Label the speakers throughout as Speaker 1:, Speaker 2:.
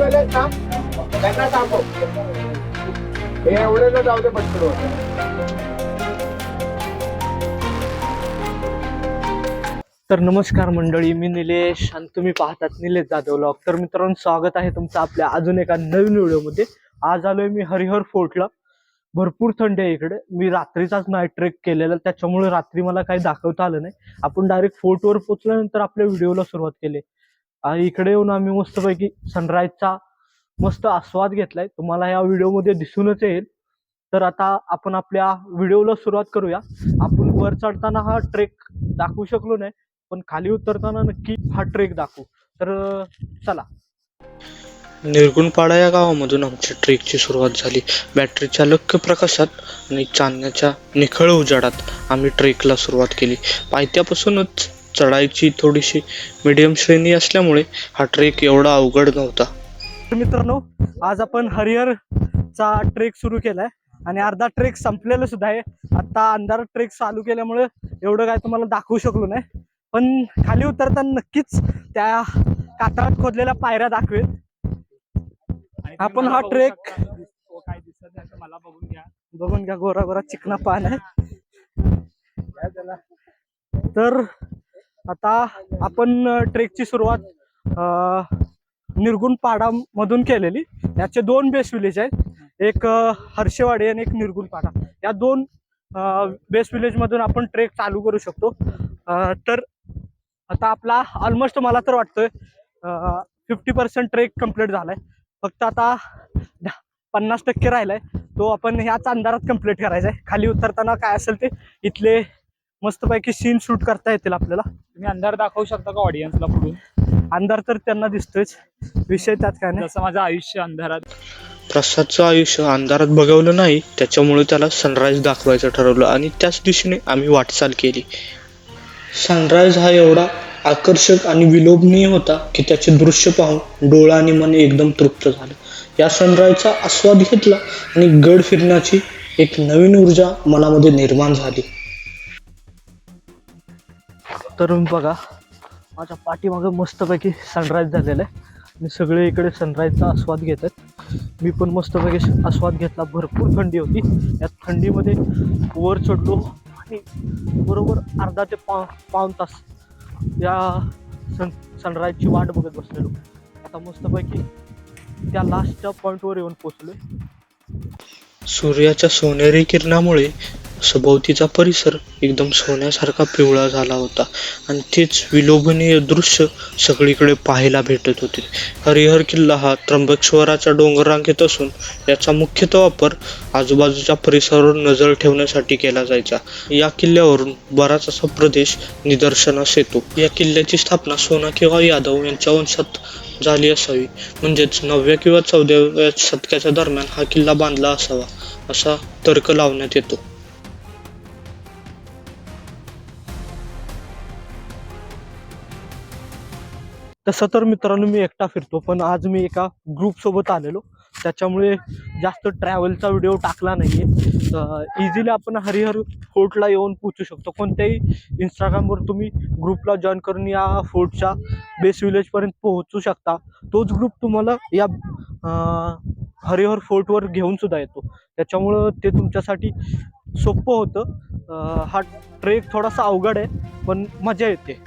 Speaker 1: गाडीवाले ना त्यांना थांबव. हे एवढ्याला जाऊ दे पटकन.
Speaker 2: तर नमस्कार मंडळी मी निलेश आणि तुम्ही पाहतात निलेश जाधव लॉग तर मित्रांनो स्वागत आहे तुमचं आपल्या अजून एका नवीन व्हिडिओमध्ये. आज आलोय मी हरिहर फोर्टला भरपूर थंडी आहे इकडे. मी रात्रीचाच नाईट ट्रेक केलेला त्याच्यामुळे रात्री मला काही दाखवता आलं नाही. आपण डायरेक्ट फोर्टवर पोचल्यानंतर आपल्या व्हिडिओला सुरुवात केली. आणि इकडे येऊन आम्ही मस्तपैकी सनराईजचा मस्त आस्वाद घेतलाय. तुम्हाला या व्हिडिओमध्ये दिसूनच येईल. तर आता आपण आपल्या व्हिडिओला सुरुवात करूया. आपण वर चढताना हा ट्रेक दाखवू शकलो नाही पण खाली उतरताना नक्की हा ट्रेक दाखवू. तर चला.
Speaker 3: निर्गुणपाडा या गावामधून आमच्या ट्रेकची सुरुवात झाली. बॅटरीच्या लख्ख प्रकाशात आणि चांदण्याच्या निखळ उजाडात आम्ही ट्रेकला सुरुवात केली. पायथ्यापासूनच चढायची थोडीशी मीडियम श्रेणी असल्यामुळे हा ट्रेक एवढा अवघड नव्हता.
Speaker 2: तर मित्रांनो आज आपण हरिहरचा ट्रेक सुरू केलाय आणि अर्धा ट्रेक संपलेला सुद्धा आहे. आता अंधारात ट्रेक चालू केल्यामुळे एवढं काय तुम्हाला दाखवू शकलो नाही. पण खाली उतरताना नक्कीच त्या कातळात खोदलेल्या पायऱ्या दाखवेल. आपण हा ट्रेक
Speaker 4: काय दिसत नाही तर मला बघून घ्या.
Speaker 2: बघून घ्या गोरा गोरा चिकना पान आहे. तर आता आपण ट्रेकची सुरुवात निर्गुण पाडामधून केलेली. याचे दोन बेस विलेज आहेत. एक हर्षेवाडी आणि एक निर्गुण पाडा. या दोन बेस विलेजमधून आपण ट्रेक चालू करू शकतो. तर आता आपला ऑलमोस्ट मला तर वाटतोय फिफ्टी पर्सेंट ट्रेक कंप्लीट झालाय. फक्त आता पन्नास टक्के राहिलाय. तो आपण ह्याच अंधारात कंप्लीट करायचा आहे खाली उतरताना काय असेल ते इथले मस्तपैकी सीन शूट करता येतील आपल्याला.
Speaker 4: तुम्ही अंधार दाखवू शकता का ऑडियन्सला पुढून?
Speaker 2: अंधार तर त्यांना दिसतोच विषय त्यात काय नाही.
Speaker 4: जसं माझं आयुष्य अंधारात.
Speaker 3: प्रसादचं आयुष्य अंधारात बघवलं नाही त्याच्यामुळे त्याला सनराईज दाखवायचं ठरवलं आणि त्याच दिशेने आम्ही वाटचाल केली. सनराईज हा एवढा आकर्षक आणि विलोभनीय होता की त्याचे दृश्य पाहून डोळा आणि मन एकदम तृप्त झालं. या सनराईजचा आस्वाद घेतला आणि गड फिरण्याची एक नवीन ऊर्जा मनामध्ये निर्माण झाली.
Speaker 2: तर बघा. माझ्या पाठीमागं मस्तपैकी सनराईज झालेला आहे. आणि सगळे इकडे सनराईजचा आस्वाद घेत आहेत. मी पण मस्तपैकी आस्वाद घेतला. भरपूर थंडी होती. या थंडीमध्ये वर चढलो आणि बरोबर अर्धा ते पा पाऊण तास या सन सनराईजची वाट बघत बसलेलो. आता मस्तपैकी त्या लास्टच्या पॉईंटवर येऊन पोचलो
Speaker 3: सूर्याच्या सोनेरी किरणामुळे सभोवतीचा परिसर एकदम सोन्यासारखा पिवळा झाला होता. आणि तेच विलोभनीय दृश्य सगळीकडे पाहायला भेटत होते. हरिहर किल्ला हा त्र्यंबकेश्वराच्या डोंगररांगेत असून याचा मुख्यतः वापर आजूबाजूच्या परिसरावर नजर ठेवण्यासाठी केला जायचा. या किल्ल्यावरून बराच असा प्रदेश निदर्शनास येतो. या किल्ल्याची स्थापना सोना किंवा यादव यांच्या वंशात झाली असावी. म्हणजेच नवव्या किंवा चौदाव्या शतकाच्या दरम्यान हा किल्ला बांधला असावा असा तर्क लावण्यात येतो.
Speaker 2: तसं तर मित्रांनो मी एकटा फिरतो पण आज मी एका ग्रुपसोबत आलेलो. त्याच्यामुळे जास्त ट्रॅव्हलचा व्हिडिओ टाकला नाही आहे इझिली आपण हरिहर फोर्टला येऊन पोचू शकतो. कोणत्याही इंस्टाग्रामवर तुम्ही ग्रुपला जॉईन करून या फोर्टच्या बेस विलेजपर्यंत पोहोचू शकता. तोच ग्रुप तुम्हाला या हरिहर फोर्टवर घेऊन सुद्धा येतो. त्याच्यामुळं ते तुमच्यासाठी सोपं होतं. हा ट्रेक थोडासा अवघड आहे पण मजा येते.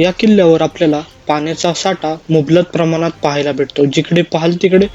Speaker 3: या किल्ल्यावर आपल्याला पाण्याचा साठा मुबलक प्रमाणात पाहायला भेटतो. जिकडे पाहाल तिकडे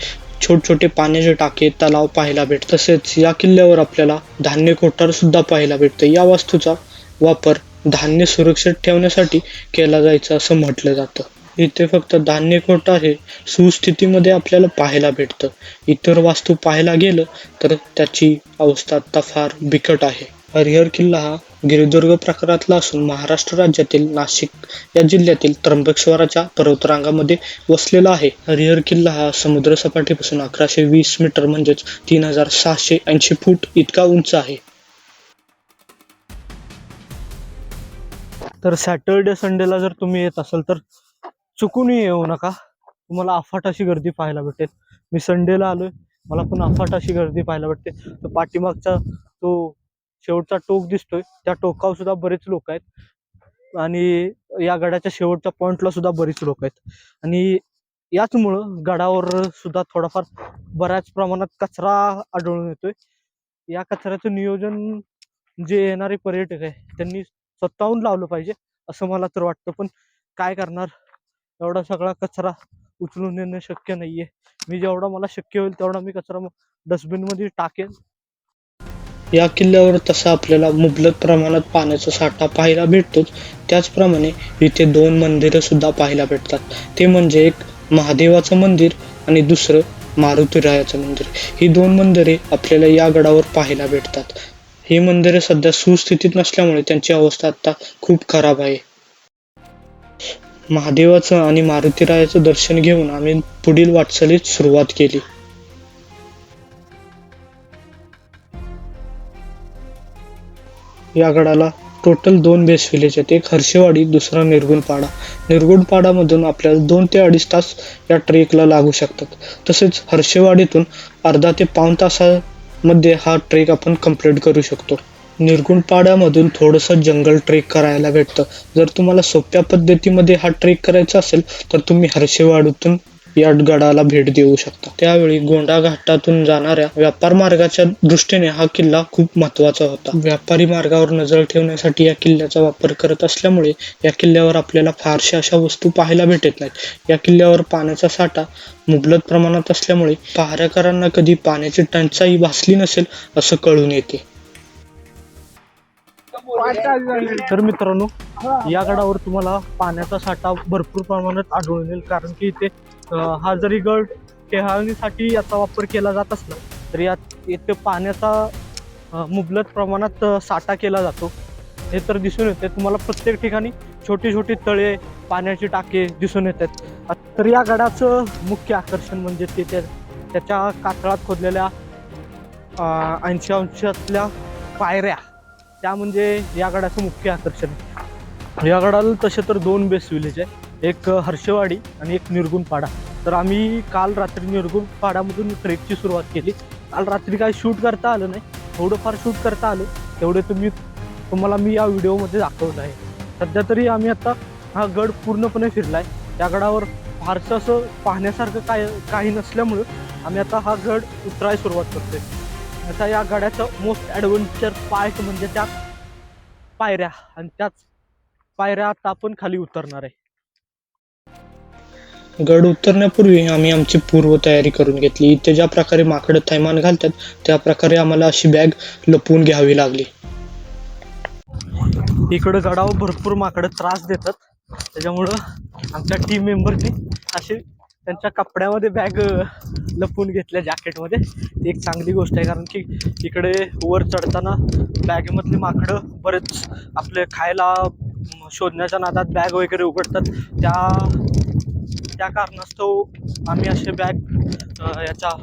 Speaker 3: छोटे छोटे पाण्याचे टाके तलाव पाहायला भेट. तसेच या किल्ल्यावर आपल्याला धान्य कोठार सुद्धा पाहायला भेटतं. या वास्तूचा वापर धान्य सुरक्षित ठेवण्यासाठी केला जायचा असं म्हटलं जातं. इथे फक्त धान्य कोठार हे सुस्थितीमध्ये आपल्याला पाहायला भेटतं. इतर वास्तू पाहायला गेलं तर त्याची अवस्था आता फार बिकट आहे. हरिहर किल्ला हा गिरिदुर्ग प्रकारातला असून महाराष्ट्र राज्यातील नाशिक या जिल्ह्यातील त्र्यंबकेश्वराच्या पर्वतरांगामध्ये वसलेला आहे. हरिहर किल्ला हा समुद्र सपाटीपासून अकराशे वीस मीटर म्हणजेच तीन हजार सहाशे ऐंशी फूट इतका उंच आहे.
Speaker 2: तर सॅटर्डे संडेला जर तुम्ही येत असाल तर चुकूनही येऊ नका. तुम्हाला अफाट अशी गर्दी पाहायला भेटेल. मी संडेला आलोय. मला पण अफाट अशी गर्दी पाहायला भेटते. तो पाठीमागचा तो शेवटचा टोक दिसतोय. त्या टोकावर सुद्धा बरेच लोक आहेत. आणि या गडाच्या शेवटच्या पॉईंटला सुद्धा बरेच लोक आहेत. आणि याचमुळं गडावर सुद्धा थोडाफार बऱ्याच प्रमाणात कचरा आढळून येतोय. या कचऱ्याचं नियोजन जे येणारे पर्यटक आहे त्यांनी स्वतःहून लावलं पाहिजे असं मला तर वाटतं. पण काय करणार? एवढा सगळा कचरा उचलून नेणं शक्य नाहीये. मी जेवढा मला शक्य होईल तेवढा मी कचरा डस्टबिनमध्ये टाकेन.
Speaker 3: या किल्ल्यावर तसा आपल्याला मुबलक प्रमाणात पाण्याचा साठा पाहायला भेटतोच. त्याचप्रमाणे इथे दोन मंदिरं सुद्धा पाहायला भेटतात. ते म्हणजे एक महादेवाचं मंदिर आणि दुसरं मारुतीरायाचं मंदिर. ही दोन मंदिरे आपल्याला या गडावर पाहायला भेटतात. ही मंदिरे सध्या सुस्थितीत नसल्यामुळे त्यांची अवस्था आता खूप खराब आहे. महादेवाचं आणि मारुतीरायाचं दर्शन घेऊन आम्ही पुढील वाटचालीत सुरुवात केली. या गडाला टोटल दोन बेस विलेज आहेत. एक हर्षेवाडी दुसरा निर्गुणपाडा. निर्गुणपाडामधून आपल्याला दोन ते अडीच तास या ट्रेकला लागू शकतात. तसेच हर्षेवाडीतून अर्धा ते पाऊण तासामध्ये हा ट्रेक आपण कंप्लीट करू शकतो. निर्गुणपाड्यामधून थोडंसं जंगल ट्रेक करायला भेटतं. जर तुम्हाला सोप्या पद्धतीमध्ये हा ट्रेक करायचा असेल तर तुम्ही हर्षेवाडीतून या गडाला भेट देऊ शकता. त्यावेळी गोंडा घाटातून जाणाऱ्या व्यापार मार्गाच्या दृष्टीने हा किल्ला खूप महत्त्वाचा होता. व्यापारी मार्गावर नजर ठेवण्यासाठी या किल्ल्याचा वापर करत असल्यामुळे या किल्ल्यावर आपल्याला फारशा अशा वस्तू पाहायला भेटत नाहीत. या किल्ल्यावर पाण्याचा साठा मुबलक प्रमाणात असल्यामुळे पहारेकरांना कधी पाण्याची टंचाई भासली नसेल असं कळून येते.
Speaker 2: तर मित्रांनो या गडावर तुम्हाला पाण्याचा साठा भरपूर प्रमाणात आढळून येईल. कारण की इथे हा जरी गड टेहाळणीसाठी याचा वापर केला जात असला तरी यात येथे पाण्याचा मुबलक प्रमाणात साठा केला जातो. हे तर दिसून येते. तुम्हाला प्रत्येक ठिकाणी छोटी छोटी तळे पाण्याची टाके दिसून येतात. तर या गडाचं मुख्य आकर्षण म्हणजे ते त्याच्या कातळात खोदलेल्या ऐंशी अंशातल्या पायऱ्या. त्या म्हणजे या गडाचं मुख्य आकर्षण. या गडाला तसे तर दोन बेस विलेज आहे. एक हर्षवाडी आणि एक निर्गुण पाडा. तर आम्ही काल रात्री निर्गुण पाडामधून ट्रेकची सुरुवात केली. काल रात्री काय शूट करता आलं नाही. थोडंफार शूट करता आलं. तेवढे तुम्ही तुम्हाला मी या व्हिडिओमध्ये दाखवलं आहे. सध्या तरी आम्ही आता हा गड पूर्णपणे फिरला आहे त्या गडावर फारसं असं पाहण्यासारखं काय काही नसल्यामुळं आम्ही आता हा गड उतरायला सुरुवात करतोय. आता या गडाचं मोस्ट ॲडव्हेंचर पार्ट म्हणजे त्या पायऱ्या. आणि त्याच पायऱ्या आता आपण खाली उतरणार आहे.
Speaker 3: गड उतरण्यापूर्वी आम्ही आमची पूर्वतयारी करून घेतली. इथे ज्या प्रकारे माकडं थैमान घालतात त्या प्रकारे आम्हाला अशी बॅग लपवून घ्यावी लागली.
Speaker 2: इकडं गडावर भरपूर माकडं त्रास देतात. त्याच्यामुळं आमच्या टीम मेंबरनी असे त्यांच्या कपड्यामध्ये बॅग लपवून घेतल्या जॅकेटमध्ये ती एक चांगली गोष्ट आहे कारण की इकडे वर चढताना बॅगमधली माकडं बरेच आपले खायला शोधण्याच्या नादात बॅग वगैरे उघडतात. त्या त्या कारणास्तव आम्ही असे बॅग याच्या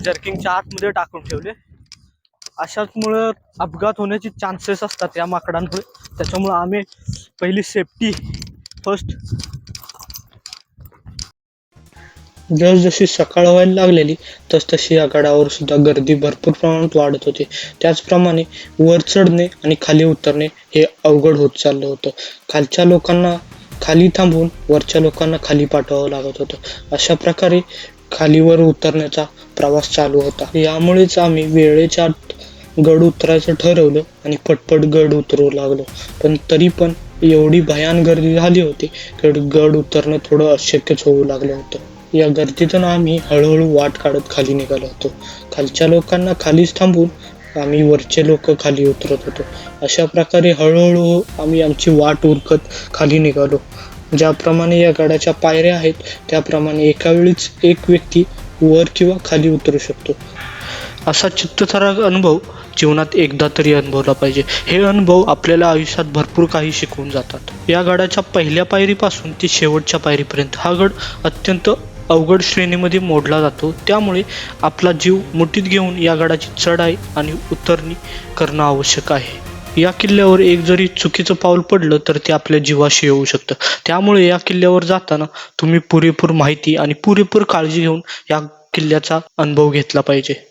Speaker 2: जर्किंगच्या आतमध्ये टाकून ठेवले. अशाचमुळं अपघात होण्याचे चान्सेस असतात या माकडांमुळे. त्याच्यामुळं आम्ही पहिली सेफ्टी फर्स्ट
Speaker 3: जसजशी सकाळ व्हायला लागलेली तसतशी या गडावर सुद्धा गर्दी भरपूर प्रमाणात वाढत होती. त्याचप्रमाणे वर चढणे आणि खाली उतरणे हे अवघड होत चाललं होतं. खालच्या लोकांना खाली थांबून वरच्या लोकांना खाली पाठवावं लागत होतं. अशा प्रकारे खालीवर उतरण्याचा प्रवास चालू होता. यामुळेच आम्ही वेळेच्या आत गड उतरायचं ठरवलं आणि पटपट गड उतरू लागलो. पण तरी पण एवढी भयान गर्दी झाली होती की गड उतरणं थोडं अशक्यच होऊ लागलं होतं. या गर्दीतून आम्ही हळूहळू वाट काढत खाली निघालो होतो. खालच्या लोकांना खालीच थांबून आम्ही वरचे लोक खाली उतरत होतो. अशा प्रकारे हळूहळू आम्ही आमची वाट उरकत खाली निघालो. ज्याप्रमाणे या गडाच्या पायऱ्या आहेत त्याप्रमाणे एका वेळीच एक व्यक्ती वर किंवा खाली उतरू शकतो. असा चित्तथरारक अनुभव जीवनात एकदा तरी अनुभवला पाहिजे. हे अनुभव आपल्याला आयुष्यात भरपूर काही शिकवून जातात. या गडाच्या पहिल्या पायरीपासून ते शेवटच्या पायरीपर्यंत. हा गड अत्यंत अवघड श्रेणीमध्ये मोडला जातो. त्यामुळे आपला जीव मुठीत घेऊन या गडाची चढाई आणि उतरणी करणं आवश्यक आहे. या किल्ल्यावर एक जरी चुकीचं पाऊल पडलं तर ते आपल्या जीवाशी येऊ शकतं. त्यामुळे या किल्ल्यावर जाताना तुम्ही पुरेपूर माहिती आणि पुरेपूर काळजी घेऊन या किल्ल्याचा अनुभव घेतला पाहिजे.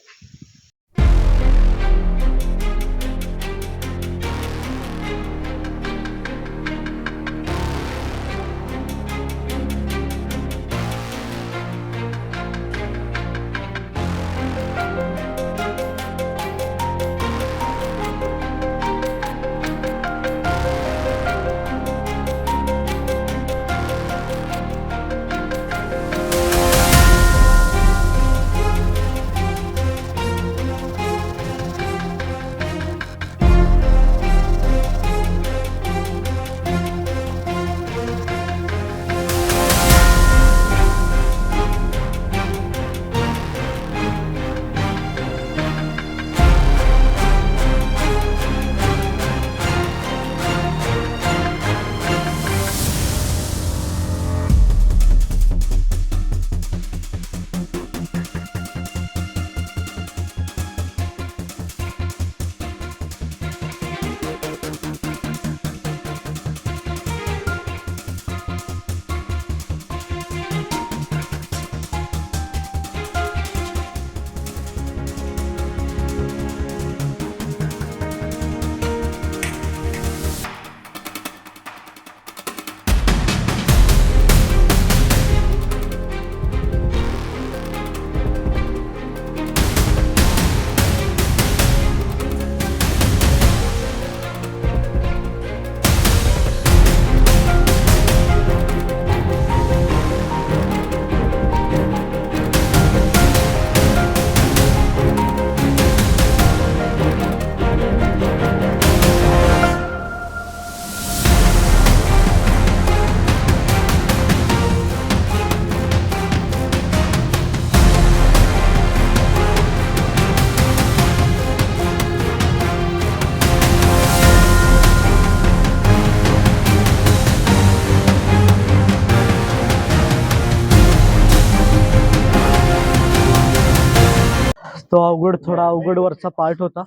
Speaker 2: अवघड थोडा अवघड वरचा पार्ट होता.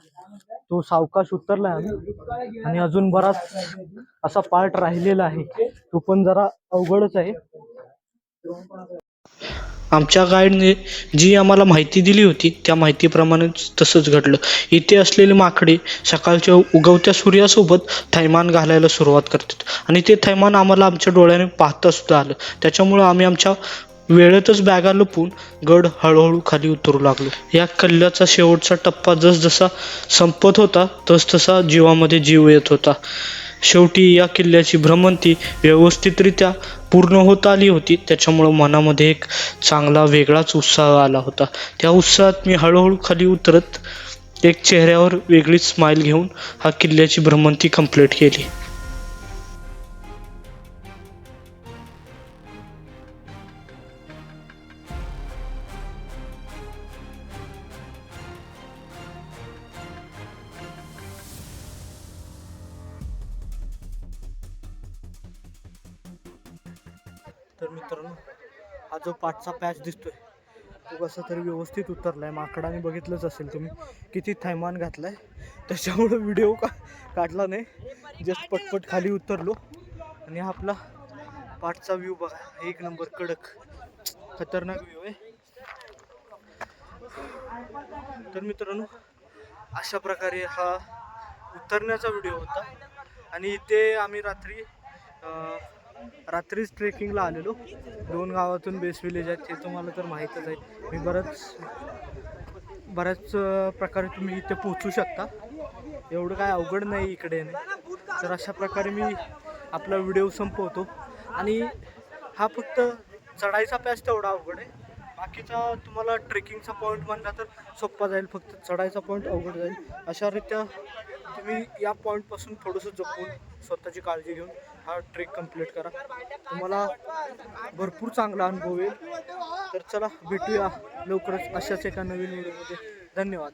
Speaker 2: तो सावकाश उतरलाय आम्ही. आणि अजून बराच असा पार्ट राहिलेला आहे. तो पण जरा अवघडच आहे.
Speaker 3: आमच्या गाईडने जी आम्हाला माहिती दिली होती त्या माहितीप्रमाणेच तसंच घडलं. इथे असलेले माकडे सकाळच्या उगवत्या सूर्यासोबत थैमान घालायला सुरुवात करतात. आणि ते थैमान आम्हाला आमच्या डोळ्याने पाहता सुद्धा आलं. त्याच्यामुळं आम्ही आमच्या वेळेतच बॅगा लपून गड हळूहळू खाली उतरू लागलो. या कल्ल्याचा शेवटचा टप्पा जसजसा संपत होता तसतसा जीवामध्ये जीव येत होता. शेवटी या किल्ल्याची भ्रमंती व्यवस्थितरित्या पूर्ण होत आली होती. त्याच्यामुळं मनामध्ये एक चांगला वेगळाच उत्साह आला होता. त्या उत्साहात मी हळूहळू खाली उतरत एक चेहऱ्यावर वेगळीच स्माईल घेऊन हा किल्ल्याची भ्रमंती कंप्लीट केली.
Speaker 2: तर मित्रांनो हा जो पाठचा पॅच दिसतोय तो कसा तरी व्यवस्थित उतरलाय. माकडाने बघितलंच असेल तुम्ही किती थैमान घातलाय. त्याच्यामुळं व्हिडिओ का काढला नाही. जस्ट पटपट खाली उतरलो. आणि हा आपला पाठचा व्ह्यू बघा. एक नंबर कडक खतरनाक व्ह्यू आहे. तर मित्रांनो अशा प्रकारे हा उतरण्याचा व्हिडिओ होता. आणि इथे आम्ही रात्री रात्रीच ट्रेकिंगला आलेलो. दोन गावातून बेस विलेज आहेत हे तुम्हाला तर माहीतच आहे. मी बरंच बऱ्याच प्रकारे तुम्ही इथे पोचू शकता. एवढं काय अवघड नाही इकडे तर अशा प्रकारे मी आपला व्हिडिओ संपवतो. आणि हा फक्त चढायचा पॅच तेवढा अवघड आहे. बाकीचा तुम्हाला ट्रेकिंगचा पॉईंट म्हणला तर सोप्पा जाईल. फक्त चढायचा पॉईंट अवघड जाईल. अशा रीत्या तुम्ही या पॉईंटपासून थोडंसं जपून स्वतःची काळजी घेऊन हा ट्रेक कंप्लीट करा. तुम्हाला भरपूर चांगला अनुभव येईल. तर चला भेटूया लवकरच अशाच एका नवीन व्हिडिओमध्ये. धन्यवाद.